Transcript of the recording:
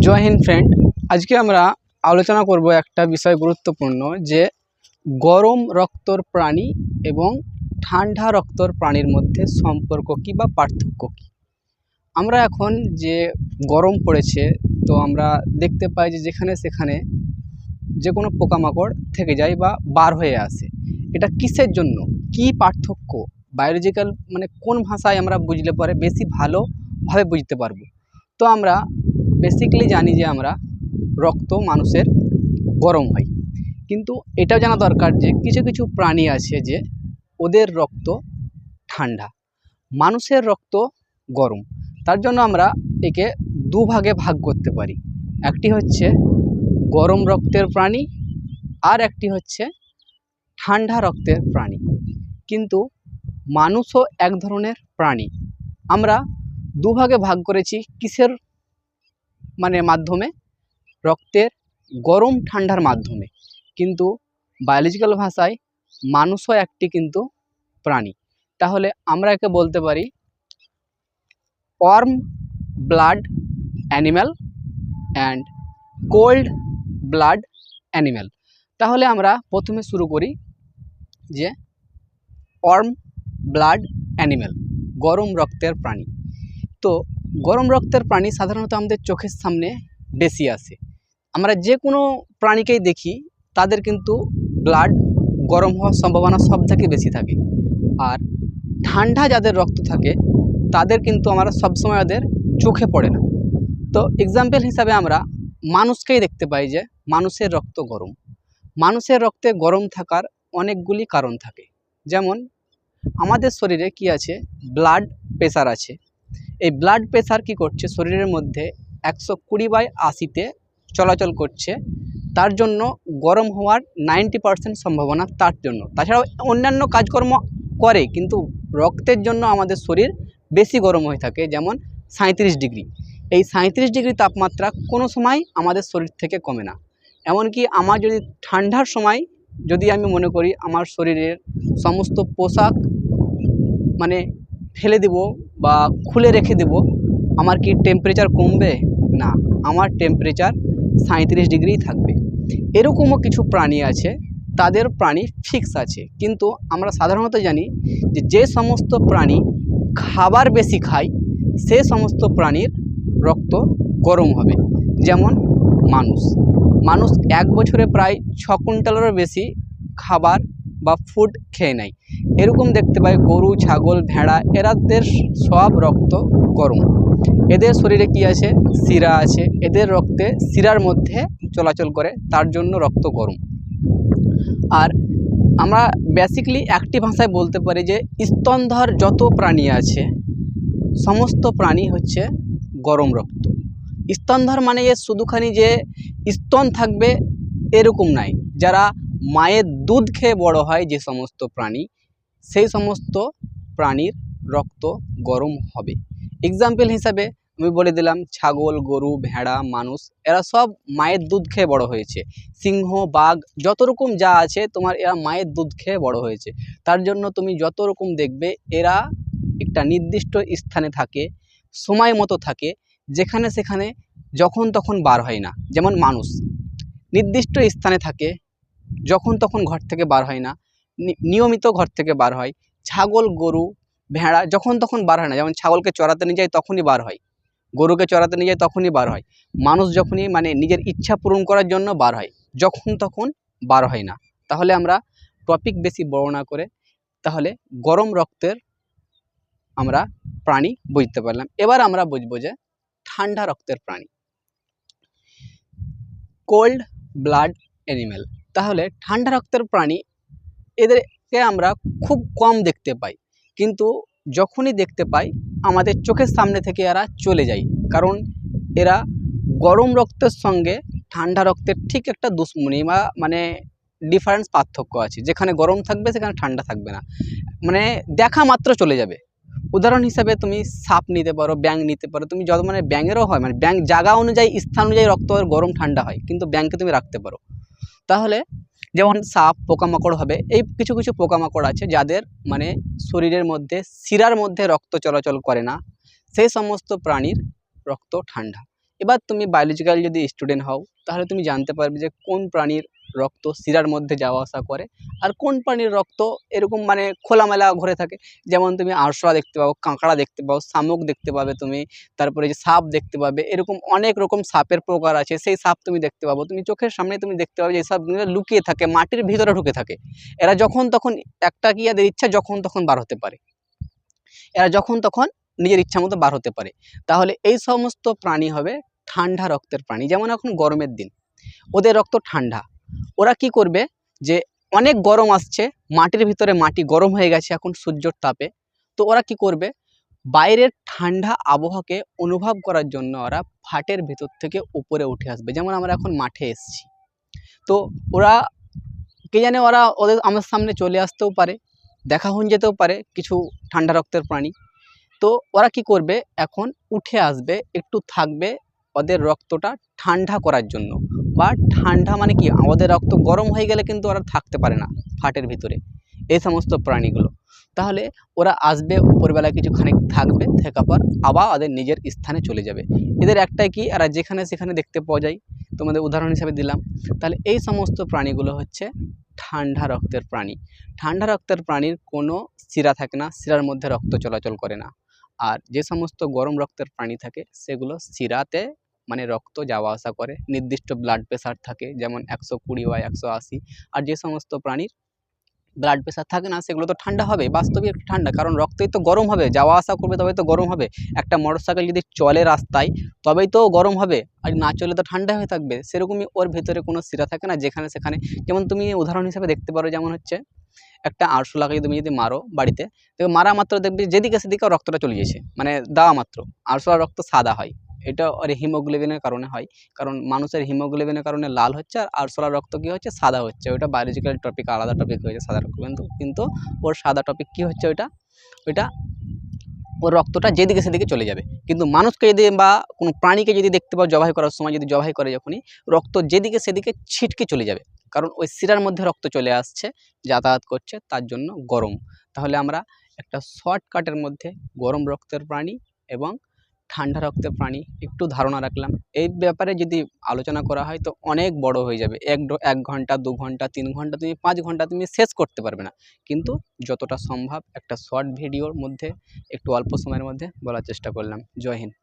জয় Hind friend আজকে আমরা আলোচনা করব একটা বিষয় গুরুত্বপূর্ণ যে গরম রক্তর প্রাণী এবং ঠান্ডা রক্তর প্রাণীর মধ্যে সম্পর্ক কী বা পার্থক্য কী? আমরা এখন যে গরম পড়েছে, তো আমরা দেখতে পাই যে যেখানে সেখানে যে কোনো পোকামাকড় থেকে যায় বা বার হয়ে আসে। এটা কিসের জন্য? কি পার্থক্য? বায়োলজিক্যাল মানে কোন ভাষায় আমরা বুঝলে পরে বেশি ভালোভাবে বুঝতে পারব? তো আমরা বেসিক্যালি জানি যে আমরা রক্ত মানুষের গরম হয়। কিন্তু এটাও জানা দরকার যে কিছু কিছু প্রাণী আছে যে ওদের রক্ত ঠান্ডা, মানুষের রক্ত গরম। তার জন্য আমরা একে দুভাগে ভাগ করতে পারি। একটি হচ্ছে গরম রক্তের প্রাণী আর একটি হচ্ছে ঠান্ডা রক্তের প্রাণী। কিন্তু মানুষও এক ধরনের প্রাণী। আমরা দুভাগে ভাগ করেছি কিসের মানে মাধ্যমে, রক্তের গরম ঠান্ডার মাধ্যমে। কিন্তু বায়োলজিক্যাল ভাষায় মানুষও একটি কিন্তু প্রাণী। তাহলে আমরা একে বলতে পারি warm blood animal and cold blood animal তাহলে আমরা প্রথমে শুরু করি যে ওয়ার্ম ব্লাড অ্যানিম্যাল গরম রক্তের প্রাণী। তো গরম রক্তের প্রাণী সাধারণত আমাদের চোখের সামনে বেশি আসে। আমরা যে কোনো প্রাণীকেই দেখি, তাদের কিন্তু ব্লাড গরম হওয়ার সম্ভাবনা সব থেকে বেশি থাকে। আর ঠান্ডা যাদের রক্ত থাকে, তাদের কিন্তু আমরা সবসময় ওদের চোখে পড়ে না। তো এক্সাম্পল হিসাবে আমরা মানুষকেই দেখতে পাই যে, মানুষের রক্ত গরম। মানুষের রক্তে গরম থাকার অনেকগুলি কারণ থাকে। যেমন, আমাদের শরীরে কি আছে? ব্লাড প্রেশার আছে। এই ব্লাড প্রেশার কি করছে? শরীরের মধ্যে একশো কুড়ি বাই আশিতে চলাচল করছে। তার জন্য গরম হওয়ার নাইনটি পারসেন্ট সম্ভাবনা তার জন্য। তাছাড়াও অন্যান্য কাজকর্ম করে, কিন্তু রক্তের জন্য আমাদের শরীর বেশি গরম হয়ে থাকে, যেমন সাঁত্রিশ ডিগ্রি। এই সাঁত্রিশ ডিগ্রি তাপমাত্রা কোনো সময় আমাদের শরীর থেকে কমে না। এমনকি আমার যদি ঠান্ডার সময় যদি আমি মনে করি, আমার শরীরের সমস্ত পোশাক মানে ফেলে দেব বা খুলে রেখে দেব। আমার কি টেম্পারেচার কমবে? না, আমার টেম্পারেচার সাঁত্রিশ ডিগ্রিই থাকবে। এরকমও কিছু প্রাণী আছে, তাদের প্রাণী ফিক্স আছে। কিন্তু আমরা সাধারণত জানি যে যে সমস্ত প্রাণী খাবার বেশি খায়, সে সমস্ত প্রাণীর রক্ত গরম হবে। যেমন মানুষ। মানুষ এক বছরে প্রায় ছ কুইন্টালেরও বেশি খাবার বা ফুড খেয়ে নেয়। এরকম দেখতে পাই গরু, ছাগল, ভেড়া এরাদের সব রক্ত গরম। এদের শরীরে কি আছে? শিরা আছে। এদের রক্তে শিরার মধ্যে চলাচল করে, তার জন্য রক্ত গরম। আর আমরা বেসিক্যালি একটি ভাষায় বলতে পারি যে, স্তনধর যত প্রাণী আছে, সমস্ত প্রাণী হচ্ছে গরম রক্ত। স্তনধর মানে এ শুধুখানি যে স্তন থাকবে, এরকম নাই। যারা মায়ের দুধ খেয়ে বড় হয় যে সমস্ত প্রাণী সেই সমস্ত প্রাণীর রক্ত গরম হবে। এক্সাম্পল হিসাবে আমি বলে দিলাম, ছাগল, গরু, ভেড়া, মানুষ, এরা সব মায়ের দুধ খেয়ে বড় হয়েছে। সিংহ, বাঘ যত রকম যা আছে, তোমার এরা মায়ের দুধ খেয়ে বড় হয়েছে। তার জন্য তুমি যত রকম দেখবে, এরা একটা নির্দিষ্ট স্থানে থাকে, সময় মতো থাকে, যেখানে সেখানে যখন তখন বার হয় না। যেমন মানুষ, নির্দিষ্ট স্থানে থাকে, যখন তখন ঘর থেকে বার হয় না। নিয়মিত ঘর থেকে বার হয়। ছাগল, গরু, ভেড়া যখন তখন বার হয় না। যেমন ছাগলকে চড়াতে নিয়ে যায় তখনই বার হয়। গরুকে চড়াতে নিয়ে যায় তখনই বার হয়। মানুষ যখনই মানে নিজের ইচ্ছা পূরণ করার জন্য বার হয়, যখন তখন বার হয় না। তাহলে আমরা টপিক বেশি বড় না করে তাহলে গরম রক্তের আমরা প্রাণী বুঝতে পারলাম। এবার আমরা বুঝব যে ঠান্ডা রক্তের প্রাণী। কোল্ড ব্লাড অ্যানিম্যাল তাহলে ঠান্ডা রক্তের প্রাণী এদেরকে আমরা খুব কম দেখতে পাই। কিন্তু যখনই দেখতে পাই, আমাদের চোখের সামনে থেকে এরা চলে যায়। কারণ এরা গরম রক্তের সঙ্গে ঠান্ডা রক্তের ঠিক একটা দুশ্মনী বা মানে ডিফারেন্স পার্থক্য আছে। যেখানে গরম থাকবে, সেখানে ঠান্ডা থাকবে না। মানে দেখা মাত্র চলে যাবে। উদাহরণ হিসাবে তুমি সাপ নিতে পারো, ব্যাঙ নিতে পারো, তুমি যত মানে ব্যাঙেরও হয় মানে ব্যাঙ জায়গা অনুযায়ী, স্থান অনুযায়ী রক্ত গরম ঠান্ডা হয়, কিন্তু ব্যাঙকে তুমি রাখতে পারো। তাহলে যেমন সাপ, পোকামাকড় হবে, এই কিছু কিছু পোকামাকড় আছে যাদের মানে শরীরের মধ্যে শিরার মধ্যে রক্ত চলাচল করে না। সেই সমস্ত প্রাণীর রক্ত ঠান্ডা। এবার তুমি বায়োলজিক্যাল যদি স্টুডেন্ট হও, তাহলে তুমি জানতে পারবে যে কোন প্রাণীর রক্ত শিরার মধ্যে যাওয়া আসা করে। আর কোন প্রাণীর রক্ত এরকম মানে খোলামেলা ঘুরে থাকে? যেমন তুমি আরশোলা দেখতে পাবো কাঁকড়া দেখতে পাবো শামুক দেখতে পাবে তুমি, তারপরে যে সাপ দেখতে পাবে, এরকম অনেক রকম সাপের প্রকার আছে। সেই সাপ তুমি দেখতে পাবো। তুমি চোখের সামনে তুমি দেখতে পাবে যে সব লুকিয়ে থাকে, মাটির ভিতরে ঢুকে থাকে। এরা যখন তখন একটা কি এদের ইচ্ছা যখন তখন বার হতে পারে। এরা যখন তখন নিজের ইচ্ছা মতো বার হতে পারে। তাহলে এই সমস্ত প্রাণী হবে ঠান্ডা রক্তের প্রাণী। যেমন এখন গরমের দিন, ওদের রক্ত ঠান্ডা। ওরা কি করবে? যে অনেক গরম আসছে, মাটির ভিতরে মাটি গরম হয়ে গেছে এখন সূর্যর তাপে। তো ওরা কি করবে? বাইরের ঠান্ডা আবহাওয়াকে অনুভব করার জন্য ওরা ফাটের ভিতর থেকে উপরে উঠে আসবে। যেমন আমরা এখন মাঠে এসেছি। তো ওরা, কে জানে ওরা ওদের আমার সামনে চলে আসতেও পারে, দেখা হয়ে যেতেও পারে কিছু ঠান্ডা রক্তের প্রাণী। তো ওরা কি করবে? এখন উঠে আসবে, একটু থাকবে ওদের রক্তটা ঠান্ডা করার জন্য। বা ঠান্ডা মানে কি? আমাদের রক্ত গরম হয়ে গেলে কিন্তু ওরা থাকতে পারে না ফাটের ভিতরে। এই সমস্ত প্রাণীগুলো। তাহলে ওরা আসবে, উপরবেলা কিছুখানি থাকবে, থাকার পর আবার ওদের নিজের স্থানে চলে যাবে। এদের একটাই কি? এরা যেখানে সেখানে দেখতে পাওয়া যায়। তোমাদের উদাহরণ হিসাবে দিলাম। তাহলে এই সমস্ত প্রাণীগুলো হচ্ছে ঠান্ডা রক্তের প্রাণী। ঠান্ডা রক্তের প্রাণীর কোনো শিরা থাকে না, শিরার মধ্যে রক্ত চলাচল করে না। আর যে সমস্ত গরম রক্তের প্রাণী থাকে, সেগুলো শিরাতে মানে রক্ত যাওয়া আসা করে। নির্দিষ্ট ব্লাড প্রেশার থাকে, যেমন একশো কুড়ি বা একশো আশি। আর যে সমস্ত প্রাণীর ব্লাড প্রেশার থাকে না, সেগুলো তো ঠান্ডা হবে বাস্তবিক একটু ঠান্ডা। কারণ রক্তই তো গরম হবে, যাওয়া আসা করবে তবে তো গরম হবে। একটা মোটর সাইকেল যদি চলে রাস্তায়, তবেই তো গরম হবে। আর না চলে তো ঠান্ডা হয়ে থাকবে। সেরকমই ওর ভেতরে কোনো শিরা থাকে না, যেখানে সেখানে। যেমন তুমি উদাহরণ হিসাবে দেখতে পারো, যেমন হচ্ছে একটা আরশোলাকে তুমি যদি মারো বাড়িতে দেখবে মারা মাত্র দেখবে যেদিকে সেদিকে রক্তটা চলে গেছে। মানে দেওয়া মাত্র। আরশোলার রক্ত সাদা হয়। এটা ওর হিমোগ্লোবিনের কারণে হয়। কারণ মানুষের হিমোগ্লোবিনের কারণে লাল হচ্ছে আর আরশোলার রক্ত কী হচ্ছে? সাদা হচ্ছে। ওইটা বায়োলজিক্যাল টপিক আলাদা টপিক হয়েছে সাদা রক্ত কিন্তু কিন্তু ওর সাদা টপিক কী হচ্ছে ওইটা? ওইটা ওর রক্তটা যেদিকে সেদিকে চলে যাবে। কিন্তু মানুষকে যদি বা কোনো প্রাণীকে যদি দেখতে পাও জবাই করার সময়, যদি জবাই করে যখনই, রক্ত যেদিকে সেদিকে ছিটকে চলে যাবে। কারণ ওই শিরার মধ্যে রক্ত চলে আসছে, যাতায়াত করছে, তার জন্য গরম। তাহলে আমরা একটা শর্টকাটের মধ্যে গরম রক্তের প্রাণী এবং ঠান্ডা রক্তের প্রাণী, একটু ধারণা রাখলাম। এই ব্যাপারে যদি আলোচনা করা হয় তো অনেক বড় হয়ে যাবে। এক এক ঘণ্টা, দু ঘণ্টা, তিন ঘণ্টা, তুমি পাঁচ ঘণ্টা তুমি শেষ করতে পারবে না। কিন্তু যতটা সম্ভব একটা শর্ট ভিডিওর মধ্যে, একটু অল্প সময়ের মধ্যে বলার চেষ্টা করলাম। জয় হিন্দ।